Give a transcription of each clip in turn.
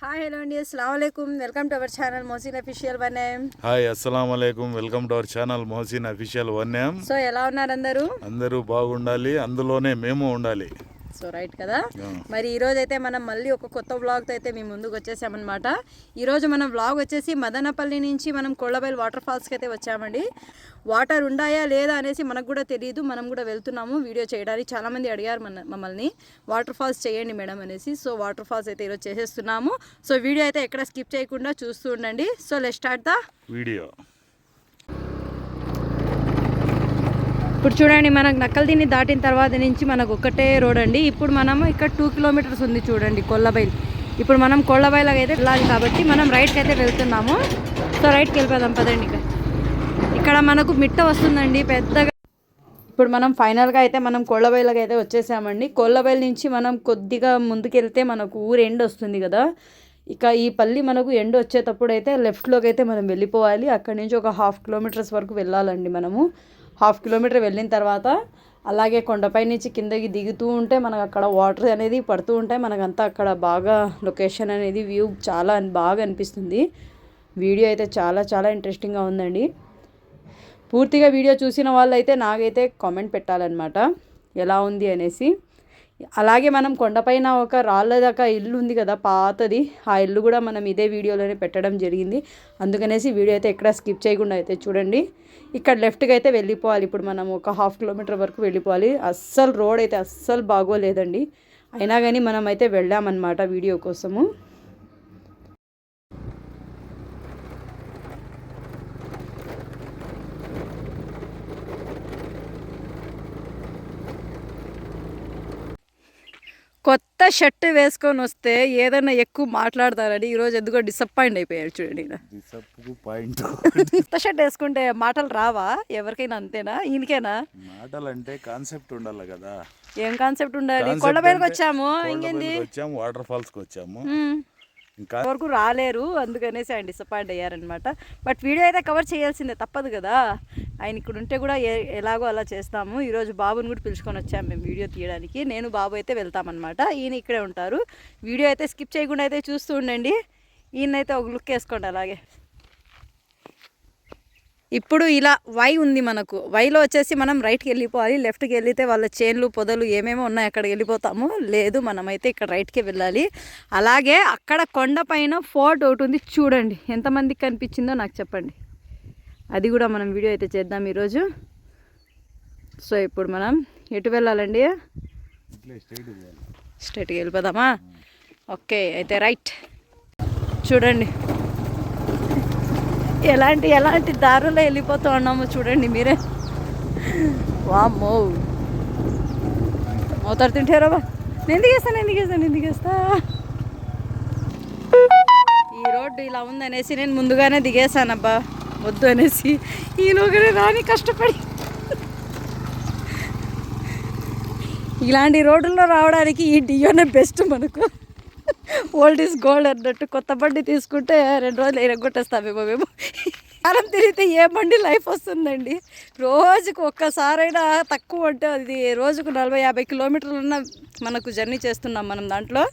Hi hello అండి. అస్సలం అయికం welcome to our channel Mohsin official one M. Hi అస్సలం అలైకుం welcome to our channel Mohsin official one M. So ఎలా ఉన్నారు అందరూ? అందరూ బాగుండాలి. అందులోనే మేము ఉండాలి. సో రైట్ కదా. మరి ఈ రోజు అయితే మనం మళ్ళీ ఒక కొత్త వ్లాగ్తో అయితే మీ ముందుకు వచ్చేసామన్నమాట. ఈరోజు మనం వ్లాగ్ వచ్చేసి మదనపల్లి నుంచి మనం కొళ్ళబైల్ వాటర్ ఫాల్స్కి అయితే వచ్చామండి. వాటర్ ఉండాయా లేదా అనేసి మనకు కూడా తెలియదు మనం కూడా వెళ్తున్నాము వీడియో చేయడానికి. చాలామంది అడిగారు మన మమ్మల్ని వాటర్ ఫాల్స్ చేయండి మేడం అనేసి. సో వాటర్ ఫాల్స్ అయితే ఈరోజు చేసేస్తున్నాము. సో వీడియో అయితే ఎక్కడ స్కిప్ చేయకుండా చూస్తూ ఉండండి. So let start the video. ఇప్పుడు చూడండి మనకు నక్కల్ దీన్ని దాటిన తర్వాత నుంచి మనకు ఒకటే రోడ్ అండి. ఇప్పుడు మనము ఇక్కడ టూ కిలోమీటర్స్ ఉంది చూడండి కొల్లబైల్. ఇప్పుడు మనం కొల్లబైలకి అయితే వెళ్ళాలి కాబట్టి మనం రైట్కి అయితే వెళ్తున్నాము. సో రైట్కి వెళ్ళిపోదాం పదండి ఇక్కడ. మనకు మిట్ట వస్తుందండి పెద్దగా. ఇప్పుడు మనం ఫైనల్గా అయితే మనం కొల్లబైలకి అయితే వచ్చేసామండి. కొల్లబైల్ నుంచి మనం కొద్దిగా ముందుకెళ్తే మనకు ఊరు ఎండ్ వస్తుంది కదా. ఇక ఈ పల్లి మనకు ఎండ్ వచ్చేటప్పుడు అయితే లెఫ్ట్లోకి అయితే మనం వెళ్ళిపోవాలి. అక్కడి నుంచి ఒక హాఫ్ కిలోమీటర్స్ వరకు వెళ్ళాలండి మనము. హాఫ్ కిలోమీటర్ వెళ్ళిన తర్వాత అలాగే కొండపై నుంచి కిందకి దిగుతూ ఉంటే మనకు అక్కడ వాటర్ అనేది పడుతూ ఉంటాయి. మనకంతా అక్కడ బాగా లొకేషన్ అనేది వ్యూ చాలా బాగా అనిపిస్తుంది. వీడియో అయితే చాలా చాలా ఇంట్రెస్టింగ్గా ఉందండి. పూర్తిగా వీడియో చూసిన వాళ్ళైతే నాకైతే కామెంట్ పెట్టాలన్నమాట. ఎలా ఉంది అనేసి. అలాగే మనం కొండపైన ఒక రాళ్ళ దాకా ఇల్లు ఉంది కదా పాతది. ఆ ఇల్లు కూడా మనం ఇదే వీడియోలోనే పెట్టడం జరిగింది. అందుకనేసి వీడియో అయితే ఎక్కడ స్కిప్ చేయకుండా అయితే చూడండి. ఇక్కడ లెఫ్ట్కి అయితే వెళ్ళిపోవాలి. ఇప్పుడు మనం ఒక హాఫ్ కిలోమీటర్ వరకు వెళ్ళిపోవాలి. అస్సలు రోడ్ అయితే అస్సలు బాగోలేదండి. అయినా కానీ మనం అయితే వెళ్ళామన్నమాట వీడియో కోసము. కొత్త షర్ట్ వేసుకొని వస్తే ఏదైనా ఎక్కువ మాట్లాడతారని ఈరోజు ఎందుకో డిసప్పాయింట్ అయిపోయాడు చూడండి కొత్త షర్ట్ వేసుకుంటే మాటలు రావా? ఎవరికైనా అంతేనా? ఈయనకేనా? మాటలు అంటే కాన్సెప్ట్ ఉండాలి కదా. ఏం కాన్సెప్ట్ ఉండాలి? అంటే వచ్చాము ఇంకేంది? వచ్చాము వాటర్ ఫాల్స్కి వచ్చాము. ఇంకా? వరకు రాలేరు అందుకనేసి ఆయన డిసప్పాయింట్ అయ్యారనమాట బట్ వీడియో అయితే కవర్ చేయాల్సిందే తప్పదు కదా. ఆయన ఇక్కడ ఉంటే కూడా ఎలాగో అలా చేస్తాము. ఈరోజు బాబుని కూడా పిలుచుకొని వచ్చాము మేము వీడియో తీయడానికి. నేను బాబు అయితే వెళ్తామన్నమాట. ఈయన ఇక్కడే ఉంటారు. వీడియో అయితే స్కిప్ చేయకుండా అయితే చూస్తూ ఉండండి. ఈయనైతే ఒక లుక్ వేసుకోండి అలాగే. ఇప్పుడు ఇలా వై ఉంది మనకు. వైలో వచ్చేసి మనం రైట్కి వెళ్ళిపోవాలి లెఫ్ట్కి వెళ్తే వాళ్ళ చైన్లు పొదలు ఏమేమో ఉన్నాయి అక్కడికి వెళ్ళిపోతాము. లేదు మనమైతే ఇక్కడ రైట్కి వెళ్ళాలి. అలాగే అక్కడ కొండ పైన ఫోర్ట్ ఒకటి ఉంది చూడండి. ఎంతమందికి కనిపించిందో నాకు చెప్పండి. అది కూడా మనం వీడియో అయితే చేద్దాం ఈరోజు. సో ఇప్పుడు మనం ఎటు వెళ్ళాలండి? స్ట్రైట్కి వెళ్ళిపోదామా? ఓకే అయితే రైట్. చూడండి. ఎలాంటి ఎలాంటి దారుల్లో వెళ్ళిపోతూ ఉన్నామో చూడండి మీరే. వామ్మో. మోతారు తింటారా బా? నేను దిగేస్తాను నేను దిగేస్తాను నేను దిగేస్తా ఈ రోడ్డు ఇలా ఉందనేసి నేను ముందుగానే దిగేసానబ్బా వద్దు అనేసి. ఈలోగానే రాని కష్టపడి. ఇలాంటి రోడ్డుల్లో రావడానికి ఈ డియోనే బెస్ట్ మనకు. ఓల్డ్ ఈజ్ గోల్డ్ అన్నట్టు కొత్త బండి తీసుకుంటే రెండు రోజులు ఎరగొట్టేస్తామేమో మేము. కాలం తిరిగితే ఏ బండి లైఫ్ వస్తుందండి? రోజుకు ఒక్కసారైనా తక్కువ అంటే అది రోజుకు నలభై యాభై కిలోమీటర్లు ఉన్న మనకు జర్నీ చేస్తున్నాం మనం దాంట్లో.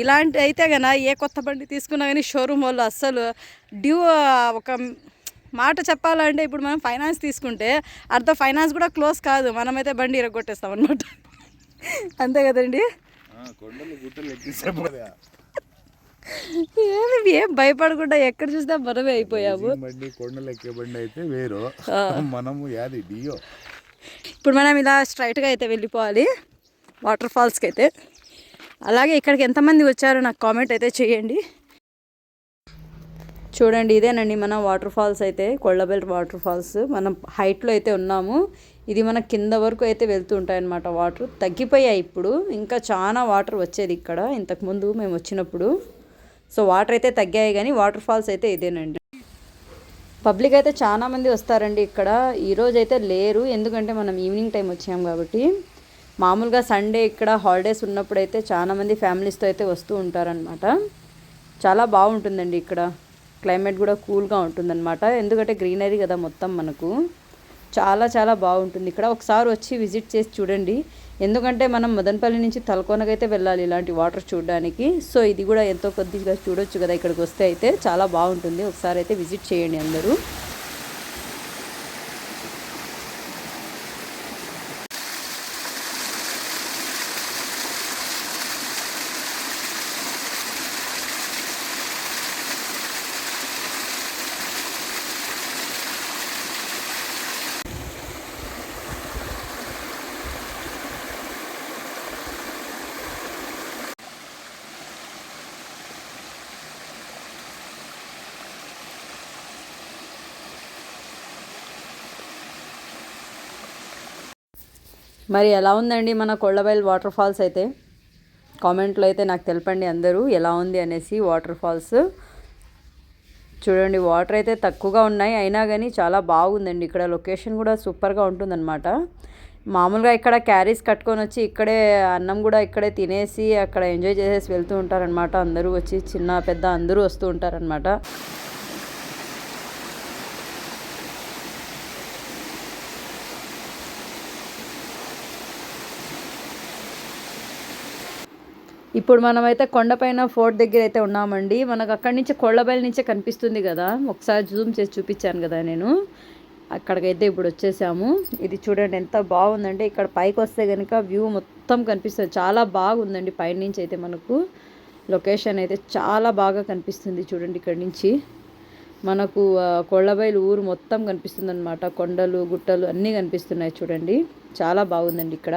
ఇలాంటి అయితే గన ఏ కొత్త బండి తీసుకున్నా కానీ షోరూమ్ వాళ్ళు అస్సలు డ్యూ ఒక మాట చెప్పాలంటే ఇప్పుడు మనం ఫైనాన్స్ తీసుకుంటే అర్ధ ఫైనాన్స్ కూడా క్లోజ్ కాదు. మనమైతే బండి ఇరగొట్టేస్తాం అనమాట అంతే కదండి? కొండలు గుట్టలు ఏమి ఏం భయపడకుండా ఎక్కడ చూసినా మనమే అయిపోయాము. బండి కొండలు ఎక్కే బండి అయితే వేరు. మనము యాది డియో. ఇప్పుడు మనం ఇలా స్ట్రైట్గా అయితే వెళ్ళిపోవాలి వాటర్ ఫాల్స్కి అయితే. అలాగే ఇక్కడికి ఎంతమంది వచ్చారో నాకు కామెంట్ అయితే చేయండి. చూడండి ఇదేనండి మన వాటర్ ఫాల్స్ అయితే కొళ్ళబెల్ వాటర్ ఫాల్స్. మనం హైట్లో అయితే ఉన్నాము. ఇది మన కింద వరకు అయితే వెళ్తూ ఉంటాయన్నమాట వాటర్. తగ్గిపోయాయి ఇప్పుడు. ఇంకా చాలా వాటర్ వచ్చేది ఇక్కడ. ఇంతకుముందు మేము వచ్చినప్పుడు. సో వాటర్ అయితే తగ్గాయి కానీ వాటర్ ఫాల్స్ అయితే ఇదేనండి. పబ్లిక్ అయితే చాలామంది వస్తారండి ఇక్కడ. ఈరోజు అయితే లేరు. ఎందుకంటే మనం ఈవినింగ్ టైం వచ్చాం కాబట్టి. మామూలుగా సండే ఇక్కడ హాలిడేస్ ఉన్నప్పుడు అయితే చాలామంది ఫ్యామిలీస్తో అయితే వస్తూ ఉంటారనమాట చాలా బాగుంటుందండి ఇక్కడ. క్లైమేట్ కూడా కూల్గా ఉంటుందన్నమాట. ఎందుకంటే గ్రీనరీ కదా మొత్తం మనకు. చాలా చాలా బాగుంటుంది. ఇక్కడ ఒకసారి వచ్చి విజిట్ చేసి చూడండి. ఎందుకంటే మనం మదనపల్లి నుంచి తలకోనకైతే వెళ్ళాలి ఇలాంటి వాటర్ చూడడానికి. సో ఇది కూడా ఎంతో కొద్దిగా చూడొచ్చు కదా ఇక్కడికి వస్తే అయితే. చాలా బాగుంటుంది. ఒకసారి అయితే విజిట్ చేయండి అందరూ. మరి ఎలా ఉందండి మన కొళ్ళబైల్ వాటర్ ఫాల్స్ అయితే? కామెంట్లో అయితే నాకు తెలపండి అందరూ ఎలా ఉంది అనేసి వాటర్ ఫాల్స్. చూడండి వాటర్ అయితే తక్కువగా ఉన్నాయి అయినా కానీ చాలా బాగుందండి. ఇక్కడ లొకేషన్ కూడా సూపర్గా ఉంటుందన్నమాట. మామూలుగా ఇక్కడ క్యారీస్ కట్టుకొని వచ్చి ఇక్కడే అన్నం కూడా ఇక్కడే తినేసి అక్కడ ఎంజాయ్ చేసేసి వెళ్తూ ఉంటారనమాట అందరూ వచ్చి చిన్న పెద్ద అందరూ వస్తూ ఉంటారనమాట ఇప్పుడు మనమైతే కొండపైన ఫోర్ట్ దగ్గర అయితే ఉన్నామండి. మనకు అక్కడి నుంచి కొళ్ళబయలు నుంచే కనిపిస్తుంది కదా. ఒకసారి జూమ్ చేసి చూపించాను కదా నేను. అక్కడికైతే ఇప్పుడు వచ్చేసాము. ఇది చూడండి ఎంత బాగుందంటే ఇక్కడ పైకి వస్తే కనుక వ్యూ మొత్తం కనిపిస్తుంది. చాలా బాగుందండి పైనుంచి అయితే మనకు. లొకేషన్ అయితే చాలా బాగా కనిపిస్తుంది చూడండి ఇక్కడ నుంచి. మనకు ఆ, కొళ్ళబయలు ఊరు మొత్తం కనిపిస్తుంది అనమాట కొండలు గుట్టలు అన్నీ కనిపిస్తున్నాయి చూడండి. చాలా బాగుందండి ఇక్కడ.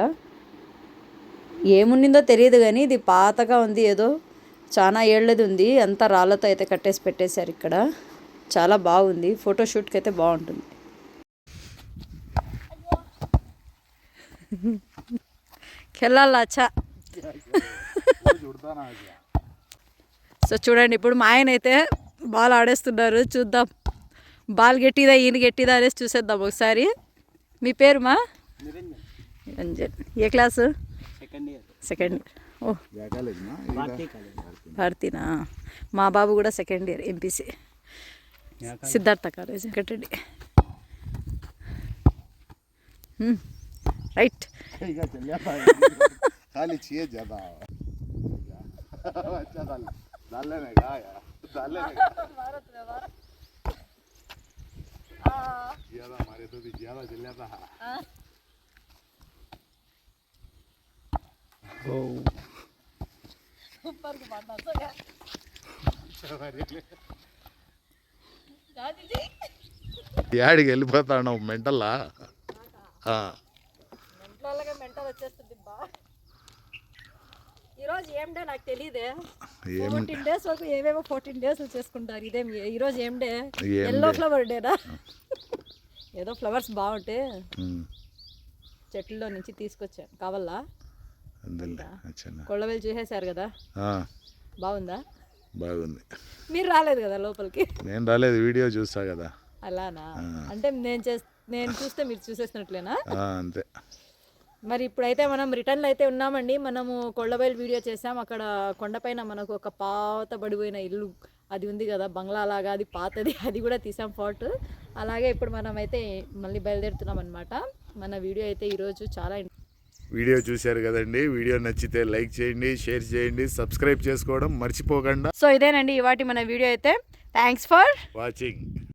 ఏముండిందో తెలియదు కానీ ఇది పాతగా ఉంది. ఏదో చాలా ఏళ్ళది ఉంది. అంతా రాళ్ళతో అయితే కట్టేసి పెట్టేశారు ఇక్కడ. చాలా బాగుంది. ఫోటోషూట్కి అయితే బాగుంటుంది. సో చూడండి ఇప్పుడు మా ఆయన అయితే బాల్ ఆడేస్తున్నారు. చూద్దాం. బాల్ గట్టిదా ఈయన గట్టిదా అనేసి చూసేద్దాం ఒకసారి. మీ పేరు మా? నిరంజన్. ఏ క్లాసు? సెకండ్ ఇయర్ సెకండ్ ఓ क्या कॉलेज ना భారతీయ కాలేజ్ భారతీనా మా బాబు కూడా second year MPC Siddhartha college Venkatareddy hmm. Right ठीक है चल जाता है खाली चाहिए ज्यादा अच्छा डाल యాడికి వెళ్ళిపోతాను మెంటల్లా మెంటల్ వచ్చేస్తుంది బా. ఈరోజు ఏం డే నాకు తెలియదే ఫోర్టీన్ డేస్ వరకు ఏవేవో ఫోర్టీన్ డేస్ చేసుకుంటారు ఇదేం ఏ- ఈరోజు ఏం డే? ఎల్లో? ఫ్లవర్ డేనా ఏదో ఫ్లవర్స్ బాగుంటే చెట్లలో నుంచి తీసుకొచ్చాను. కావాలా? కొళ్ళవేలు చూసేశారు కదా? బాగుందా? బాగుంది. మీరు రాలేదు కదా లోపలికి? నేను రాలేదు వీడియో చూస్తా కదా. అలానా? అంటే నేను చేస్ నేను చూస్తే మీరు చూసేసినట్లేనా? అంతే. మరి ఇప్పుడైతే మనం రిటర్న్లో అయితే ఉన్నామండి. మనము కొండబయలు వీడియో చేసాం అక్కడ కొండపైన మనకు ఒక పాత పడిపోయిన ఇల్లు అది ఉంది కదా బంగ్లా లాగా అది పాతది అది కూడా తీసాం ఫోటో. అలాగే ఇప్పుడు మనం అయితే మళ్ళీ బయలుదేరుతున్నాం అనమాట మన వీడియో అయితే ఈరోజు చాలా వీడియో చూశారు కదండి. వీడియో నచ్చితే లైక్ చేయండి షేర్ చేయండి సబ్స్క్రైబ్ చేసుకోవడం మర్చిపోకుండా. సో ఇదేనండి ఇవాటి మన వీడియో అయితే. Thanks for watching.